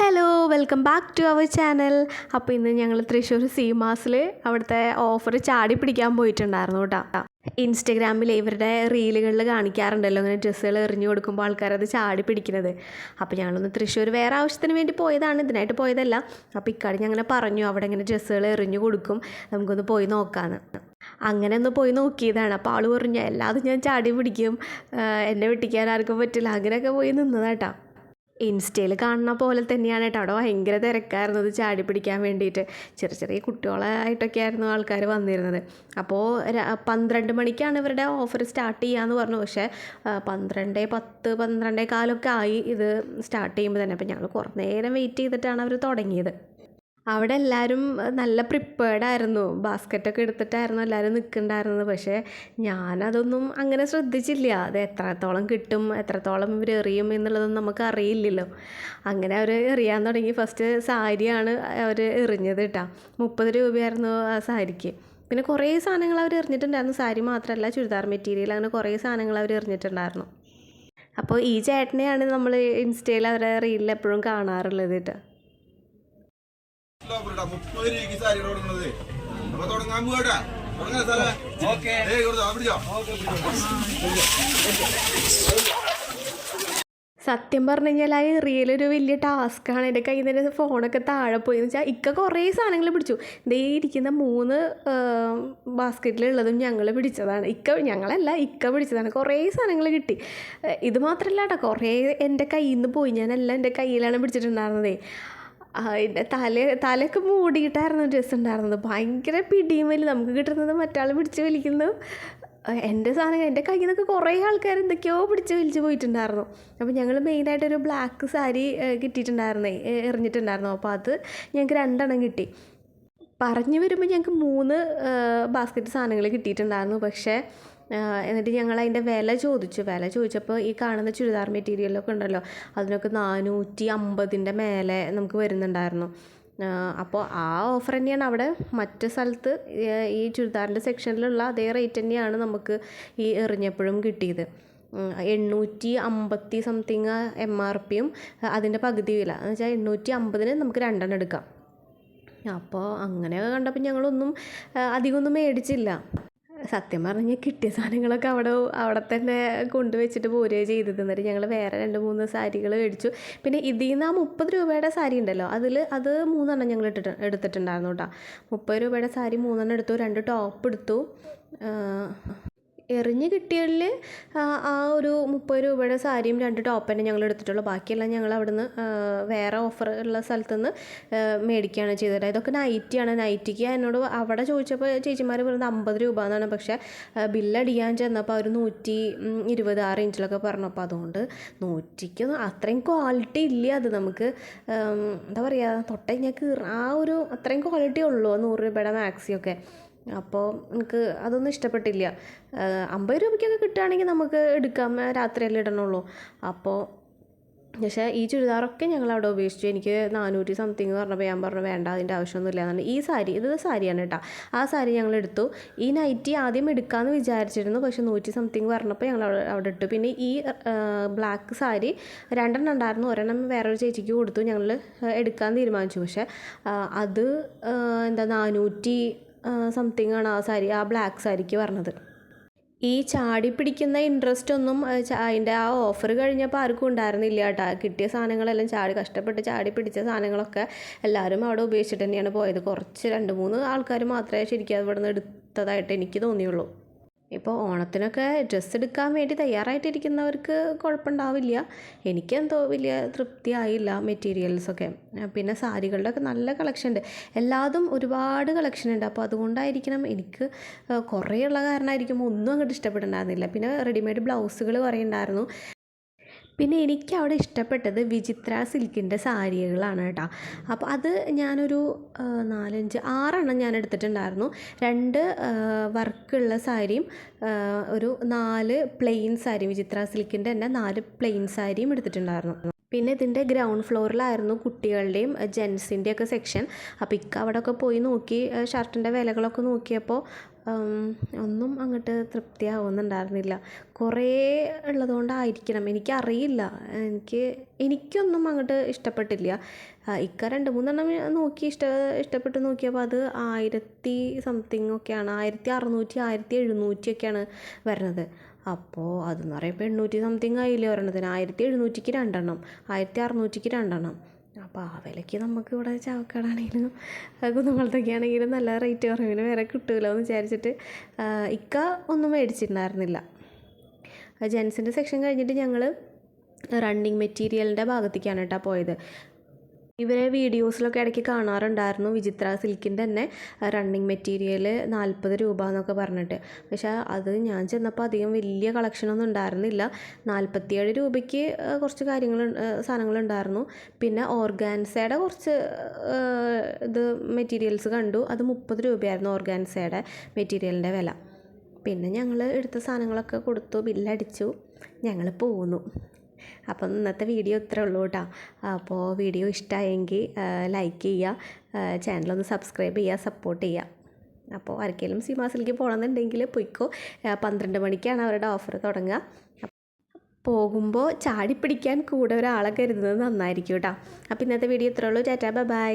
Hello welcome back to our channel. അപ്പോൾ ഇന്ന് ഞങ്ങൾ തൃശ്ശൂർ സീമാസിൽ അവിടുത്തെ ഓഫർ ചാടി പിടിക്കാൻ പോയിട്ടുണ്ടായിരുന്നു കേട്ടോ ഇൻസ്റ്റഗ്രാമിൽ ഇവരുടെ റീലുകളിൽ കാണിക്കാറുണ്ടല്ലോ അങ്ങനെ ഡ്രസ്സുകൾ എറിഞ്ഞു കൊടുക്കുമ്പോൾ ആൾക്കാരത് ചാടി പിടിക്കുന്നത്. അപ്പോൾ ഞങ്ങളൊന്ന് തൃശ്ശൂർ വേറെ ആവശ്യത്തിന് വേണ്ടി പോയതാണ് ഇതിനായിട്ട് പോയതല്ല. അപ്പോൾ ഇക്കാടി ഞങ്ങനെ പറഞ്ഞു അവിടെ ഇങ്ങനെ ഡ്രസ്സുകൾ എറിഞ്ഞു കൊടുക്കും നമുക്കൊന്ന് പോയി നോക്കാമെന്ന് അങ്ങനെ ഒന്ന് പോയി നോക്കിയതാണ്. അപ്പോൾ ആൾ പറഞ്ഞു എല്ലാതും ഞാൻ ചാടി പിടിക്കും. എന്നെ വെട്ടിക്കാൻ ആർക്കും പറ്റില്ല. അങ്ങനെയൊക്കെ പോയി നിന്നതാട്ടോ ഇൻസ്റ്റയിൽ കാണുന്ന പോലെ തന്നെയാണ് കേട്ടോ. അവിടെ ഭയങ്കര തിരക്കായിരുന്നു അത് ചാടി പിടിക്കാൻ വേണ്ടിയിട്ട്. ചെറിയ ചെറിയ കുട്ടികളായിട്ടൊക്കെ ആയിരുന്നു ആൾക്കാർ വന്നിരുന്നത് അപ്പോൾ പന്ത്രണ്ട് മണിക്കാണ് ഇവരുടെ ഓഫർ സ്റ്റാർട്ട് ചെയ്യാന്ന് പറഞ്ഞു. പക്ഷേ പന്ത്രണ്ട് പത്ത് പന്ത്രണ്ടേ കാലൊക്കെ ആയി ഇത് സ്റ്റാർട്ട് ചെയ്യുമ്പോൾ തന്നെ. അപ്പോൾ ഞങ്ങൾ കുറേ നേരം വെയിറ്റ് ചെയ്തിട്ടാണ് അവർ തുടങ്ങിയത്. അവിടെ എല്ലാവരും നല്ല പ്രിപ്പേർഡ് ആയിരുന്നു. ബാസ്ക്കറ്റൊക്കെ എടുത്തിട്ടായിരുന്നു എല്ലാവരും നിൽക്കുന്നുണ്ടായിരുന്നത് പക്ഷേ ഞാനതൊന്നും അങ്ങനെ ശ്രദ്ധിച്ചില്ല. അത് എത്രത്തോളം കിട്ടും എത്രത്തോളം ഇവർ എറിയും എന്നുള്ളതൊന്നും നമുക്ക് അറിയില്ലല്ലോ. അങ്ങനെ അവർ എറിയാൻ തുടങ്ങി. ഫസ്റ്റ് സാരിയാണ് അവർ എറിഞ്ഞത് കേട്ടോ മുപ്പത് രൂപയായിരുന്നു ആ സാരിക്ക്. പിന്നെ കുറേ സാധനങ്ങൾ അവർ എറിഞ്ഞിട്ടുണ്ടായിരുന്നു. സാരി മാത്രമല്ല ചുരിദാർ മെറ്റീരിയൽ അങ്ങനെ കുറേ സാധനങ്ങൾ അവർ എറിഞ്ഞിട്ടുണ്ടായിരുന്നു. അപ്പോൾ ഈ ചേട്ടനെയാണ് നമ്മൾ ഇൻസ്റ്റയിൽ അവരെ റീലിൽ എപ്പോഴും കാണാറുള്ളത് കേട്ടോ ഓഫറിടാ മുപ്പത് രൂപയ്ക്ക് സാരി കൊടുക്കുന്നത്. അപ്പൊ തുടങ്ങാൻ പോകട്ടാ തുടങ്ങാൻ സാറേ. ഓക്കെ. പിടിച്ചോ. സത്യം പറഞ്ഞു കഴിഞ്ഞാൽ റിയൽ ഒരു വലിയ ടാസ്ക്കാണ് എന്റെ കയ്യിൽ നിന്ന് ഫോണൊക്കെ താഴെ പോയി. എന്ന് വെച്ചാൽ ഇക്ക കുറേ സാധനങ്ങൾ പിടിച്ചു. ദേ ഇരിക്കുന്ന മൂന്ന് ബാസ്ക്കറ്റിലുള്ളതും ഞങ്ങൾ പിടിച്ചതാണ്. ഇക്ക ഞങ്ങളല്ല ഇക്ക പിടിച്ചതാണ്. കുറേ സാധനങ്ങൾ കിട്ടി. ഇത് മാത്രമല്ല കേട്ടോ. കുറേ എന്റെ കയ്യിൽ നിന്ന് പോയി. ഞാനെല്ലാം എന്റെ കയ്യിലാണ് പിടിച്ചിട്ടുണ്ടായിരുന്നതേ. ആ, എന്റെ തല തലയൊക്കെ മൂടിയിട്ടായിരുന്നു ഡ്രസ്സ് ഉണ്ടായിരുന്നത്. ഭയങ്കര പിടിയും വലി നമുക്ക് കിട്ടുന്നത് മറ്റാൾ പിടിച്ച് വലിക്കുന്നു. എന്റെ സാധനം എന്റെ കയ്യിൽ നിന്നൊക്കെ കുറേ ആൾക്കാർ എന്തൊക്കെയോ പിടിച്ച് വലിച്ച് പോയിട്ടുണ്ടായിരുന്നു. അപ്പോൾ ഞങ്ങൾ മെയിനായിട്ടൊരു ബ്ലാക്ക് സാരി കിട്ടിയിട്ടുണ്ടായിരുന്നേ എറിഞ്ഞിട്ടുണ്ടായിരുന്നു. അപ്പോൾ അത് ഞങ്ങൾക്ക് രണ്ടെണ്ണം കിട്ടി. പറഞ്ഞു വരുമ്പോൾ ഞങ്ങൾക്ക് മൂന്ന് ബാസ്ക്കറ്റ് സാധനങ്ങൾ കിട്ടിയിട്ടുണ്ടായിരുന്നു. പക്ഷേ എന്നിട്ട് ഞങ്ങൾ അതിന്റെ വില ചോദിച്ചു. വില ചോദിച്ചപ്പോൾ ഈ കാണുന്ന ചുരിദാർ മെറ്റീരിയലൊക്കെ ഉണ്ടല്ലോ അതിനൊക്കെ നാനൂറ്റി അമ്പതിന്റെ മേലെ നമുക്ക് വരുന്നുണ്ടായിരുന്നു. അപ്പോൾ ആ ഓഫർ തന്നെയാണ് അവിടെ മറ്റ് സ്ഥലത്ത് ഈ ചുരിദാറിന്റെ സെക്ഷനിലുള്ള അതേ റേറ്റ് തന്നെയാണ് നമുക്ക് ഈ എറിഞ്ഞപ്പോഴും കിട്ടിയത്. എണ്ണൂറ്റി അമ്പത്തി സംതിങ് എം ആർ പിയും അതിന്റെ പകുതി വില. എന്ന് വെച്ചാൽ എണ്ണൂറ്റി അമ്പതിന് നമുക്ക് രണ്ടെണ്ണം എടുക്കാം. അപ്പോൾ അങ്ങനെയൊക്കെ കണ്ടപ്പോൾ ഞങ്ങളൊന്നും അധികമൊന്നും മേടിച്ചില്ല. സത്യം പറഞ്ഞാൽ കിട്ടിയ സാധനങ്ങളൊക്കെ അവിടെ അവിടെ തന്നെ കൊണ്ടുവച്ചിട്ട് പോരുകയാണ് ചെയ്തത്. എന്നിട്ട് ഞങ്ങൾ വേറെ രണ്ട് മൂന്ന് സാരികൾ മേടിച്ചു. പിന്നെ ഇതിൽ നിന്ന് ആ മുപ്പത് രൂപയുടെ സാരി ഉണ്ടല്ലോ അതിൽ അത് മൂന്നെണ്ണം ഞങ്ങൾ ഇട്ടിട്ട് എടുത്തിട്ടുണ്ടായിരുന്നു കേട്ടോ. മുപ്പത് രൂപയുടെ സാരി മൂന്നെണ്ണം എടുത്തു രണ്ട് ടോപ്പ് എടുത്തു. എറിഞ്ഞ് കിട്ടിയതിൽ ആ ഒരു മുപ്പത് രൂപയുടെ സാരിയും രണ്ട് ടോപ്പ് തന്നെ ഞങ്ങൾ എടുത്തിട്ടുള്ളൂ. ബാക്കിയെല്ലാം ഞങ്ങൾ അവിടുന്ന് വേറെ ഓഫർ ഉള്ള സ്ഥലത്തു നിന്ന് മേടിക്കുകയാണ് ചെയ്തത്. ഇതൊക്കെ നൈറ്റിയാണ്. നൈറ്റിക്ക് എന്നോട് അവിടെ ചോദിച്ചപ്പോൾ ചേച്ചിമാർ പറയുന്നത് അമ്പത് രൂപ എന്നാണ്. പക്ഷേ ബില്ലടിക്കാൻ ചെന്നപ്പോൾ അവർ നൂറ്റി ഇരുപത് ആ പറഞ്ഞു. അപ്പോൾ അതുകൊണ്ട് നൂറ്റിക്കൊന്നും അത്രയും ക്വാളിറ്റി ഇല്ല അത് നമുക്ക്? എന്താ പറയുക തൊട്ട ഞാൻ ആ ഒരു അത്രയും ക്വാളിറ്റി ഉള്ളൂ നൂറ് രൂപയുടെ മാക്സിയൊക്കെ അപ്പോൾ എനിക്ക് അതൊന്നും ഇഷ്ടപ്പെട്ടില്ല. അമ്പത് രൂപയ്ക്കൊക്കെ കിട്ടുകയാണെങ്കിൽ നമുക്ക് എടുക്കാം. രാത്രിയല്ലേ ഇടണുള്ളൂ. അപ്പോൾ പക്ഷേ ഈ ചുരിദാറൊക്കെ ഞങ്ങൾ അവിടെ ഉപേക്ഷിച്ചു. എനിക്ക് നാനൂറ്റി സംതിങ് പറഞ്ഞപ്പോൾ ഞാൻ പറഞ്ഞു വേണ്ട അതിന്റെ ആവശ്യമൊന്നുമില്ല എന്നാണ് ഈ സാരി ഇത് സാരിയാണ് കേട്ടോ. ആ സാരി ഞങ്ങൾ എടുത്തു. ഈ നൈറ്റി ആദ്യം എടുക്കാമെന്ന് വിചാരിച്ചിരുന്നു. പക്ഷേ നൂറ്റി സംതിങ് പറഞ്ഞപ്പോൾ ഞങ്ങൾ അവിടെ അവിടെ ഇട്ടു. പിന്നെ ഈ ബ്ലാക്ക് സാരി രണ്ടെണ്ണം ഉണ്ടായിരുന്നു. ഒരെണ്ണം വേറൊരു ചേച്ചിക്ക് കൊടുത്തു. ഞങ്ങൾ എടുക്കാൻ തീരുമാനിച്ചു. പക്ഷേ അത് എന്താ നാനൂറ്റി സംതിങ് ആണ് ആ സാരി ആ ബ്ലാക്ക് സാരിക്ക് പറഞ്ഞത്. ഈ ചാടി പിടിക്കുന്ന ഇൻട്രസ്റ്റ് ഒന്നും അതിന്റെ ആ ഓഫർ കഴിഞ്ഞപ്പോൾ ആർക്കും ഉണ്ടായിരുന്നില്ല കേട്ടോ. കിട്ടിയ സാധനങ്ങളെല്ലാം ചാടി കഷ്ടപ്പെട്ട് ചാടി പിടിച്ച സാധനങ്ങളൊക്കെ എല്ലാവരും അവിടെ ഉപയോഗിച്ചിട്ട് തന്നെയാണ് പോയത്. കുറച്ച് രണ്ട് മൂന്ന് ആൾക്കാർ മാത്രമേ ശരിക്കും അവിടെ നിന്ന് എടുത്തതായിട്ട് എനിക്ക് തോന്നിയുള്ളൂ. ഇപ്പോൾ ഓണത്തിനൊക്കെ ഡ്രസ്സ് എടുക്കാൻ വേണ്ടി തയ്യാറായിട്ടിരിക്കുന്നവർക്ക് കുഴപ്പമുണ്ടാവില്ല എനിക്കെന്തോ വലിയ തൃപ്തിയായില്ല മെറ്റീരിയൽസൊക്കെ പിന്നെ സാരികളുടെ ഒക്കെ നല്ല കളക്ഷൻ ഉണ്ട്. എല്ലാതും ഒരുപാട് കളക്ഷൻ ഉണ്ട്. അപ്പോൾ അതുകൊണ്ടായിരിക്കണം എനിക്ക് കുറേ ഉള്ള കാരണമായിരിക്കും ഒന്നും അങ്ങോട്ട് ഇഷ്ടപ്പെടുന്നുണ്ടായിരുന്നില്ല പിന്നെ റെഡിമെയ്ഡ് ബ്ലൗസുകൾ കുറേ ഉണ്ടായിരുന്നു പിന്നെ എനിക്ക് അവിടെ ഇഷ്ടപ്പെട്ടത് വിചിത്ര സിൽക്കിന്റെ സാരികളാണ് കേട്ടോ. അപ്പോൾ അത് ഞാനൊരു നാലഞ്ച് ആറെണ്ണം ഞാൻ എടുത്തിട്ടുണ്ടായിരുന്നു. രണ്ട് വർക്കുള്ള സാരിയും ഒരു നാല് പ്ലെയിൻ സാരി വിചിത്ര സിൽക്കിന്റെ തന്നെ നാല് പ്ലെയിൻ സാരിയും എടുത്തിട്ടുണ്ടായിരുന്നു. പിന്നെ ഇതിന്റെ ഗ്രൗണ്ട് ഫ്ലോറിലായിരുന്നു കുട്ടികളുടെയും ജെൻസിന്റെയൊക്കെ സെക്ഷൻ. അപ്പോൾ ഇക്ക അവിടെയൊക്കെ പോയി നോക്കി ഷർട്ടിന്റെ വിലകളൊക്കെ നോക്കിയപ്പോൾ ഒന്നും അങ്ങോട്ട് തൃപ്തിയാവുന്നുണ്ടായിരുന്നില്ല. കുറേ ഉള്ളതുകൊണ്ടായിരിക്കണം. എനിക്കറിയില്ല. എനിക്ക് എനിക്കൊന്നും അങ്ങോട്ട് ഇഷ്ടപ്പെട്ടില്ല. ഇക്ക രണ്ട് മൂന്നെണ്ണം നോക്കി ഇഷ്ട ഇഷ്ടപ്പെട്ട് നോക്കിയപ്പോൾ അത് ആയിരത്തി സംതിങ് ഒക്കെയാണ്. ആയിരത്തി അറുന്നൂറ്റി ആയിരത്തി എഴുന്നൂറ്റി ഒക്കെയാണ് വരുന്നത്. അപ്പോൾ അതെന്ന് പറയുമ്പോൾ എണ്ണൂറ്റി സംതിങ് ആയില്ലേ ഒരെണ്ണത്തിന് ആയിരത്തി എഴുന്നൂറ്റിക്ക് രണ്ടെണ്ണം. ആയിരത്തി അറുന്നൂറ്റിക്ക് രണ്ടെണ്ണം. അപ്പോൾ ആ വിലയ്ക്ക് നമുക്ക് ഇവിടെ ചാവക്കാടാണെങ്കിലും കുന്നുമ്പളത്തൊക്കെ ആണെങ്കിലും നല്ല റേറ്റ് കുറവിന് വേറെ കിട്ടുമല്ലോ എന്ന് വിചാരിച്ചിട്ട് ഇക്ക ഒന്നും മേടിച്ചിട്ടുണ്ടായിരുന്നില്ല. ജെൻസിന്റെ സെക്ഷൻ കഴിഞ്ഞിട്ട് ഞങ്ങൾ റണ്ണിങ് മെറ്റീരിയലിന്റെ ഭാഗത്തേക്കാണ് കേട്ടോ പോയത്. ഇവരെ വീഡിയോസിലൊക്കെ ഇടയ്ക്ക് കാണാറുണ്ടായിരുന്നു. വിചിത്ര സിൽക്കിന്റെ തന്നെ റണ്ണിങ് മെറ്റീരിയൽ നാൽപ്പത് രൂപ എന്നൊക്കെ പറഞ്ഞിട്ട്. പക്ഷേ അത് ഞാൻ ചെന്നപ്പോൾ അധികം വലിയ കളക്ഷനൊന്നും ഉണ്ടായിരുന്നില്ല. നാൽപ്പത്തിയേഴ് രൂപയ്ക്ക് കുറച്ച് കാര്യങ്ങൾ സാധനങ്ങളുണ്ടായിരുന്നു പിന്നെ ഓർഗാൻസയുടെ കുറച്ച് ഇത് മെറ്റീരിയൽസ് കണ്ടു. അത് മുപ്പത് രൂപയായിരുന്നു ഓർഗാൻസയുടെ മെറ്റീരിയലിന്റെ വില. പിന്നെ ഞങ്ങൾ എടുത്ത സാധനങ്ങളൊക്കെ കൊടുത്തു ബില്ലടിച്ചു ഞങ്ങൾ പോന്നു. അപ്പം ഇന്നത്തെ വീഡിയോ ഇത്രേ ഉള്ളൂ കേട്ടോ. അപ്പോൾ വീഡിയോ ഇഷ്ടമായെങ്കിൽ ലൈക്ക് ചെയ്യുക ചാനലൊന്ന് സബ്സ്ക്രൈബ് ചെയ്യുക സപ്പോർട്ട് ചെയ്യുക. അപ്പോൾ ആർക്കെങ്കിലും സിമാസിലേക്ക് പോകണമെന്നുണ്ടെങ്കിൽ പൊയ്ക്കോ. പന്ത്രണ്ട് മണിക്കാണ് അവരുടെ ഓഫർ തുടങ്ങുക. പോകുമ്പോൾ ചാടി പിടിക്കാൻ കൂടെ ഒരാളെ കരുതുന്നത് നന്നായിരിക്കും കേട്ടോ. അപ്പോൾ ഇന്നത്തെ വീഡിയോ ഇത്രേ ഉള്ളൂ. Tata bye.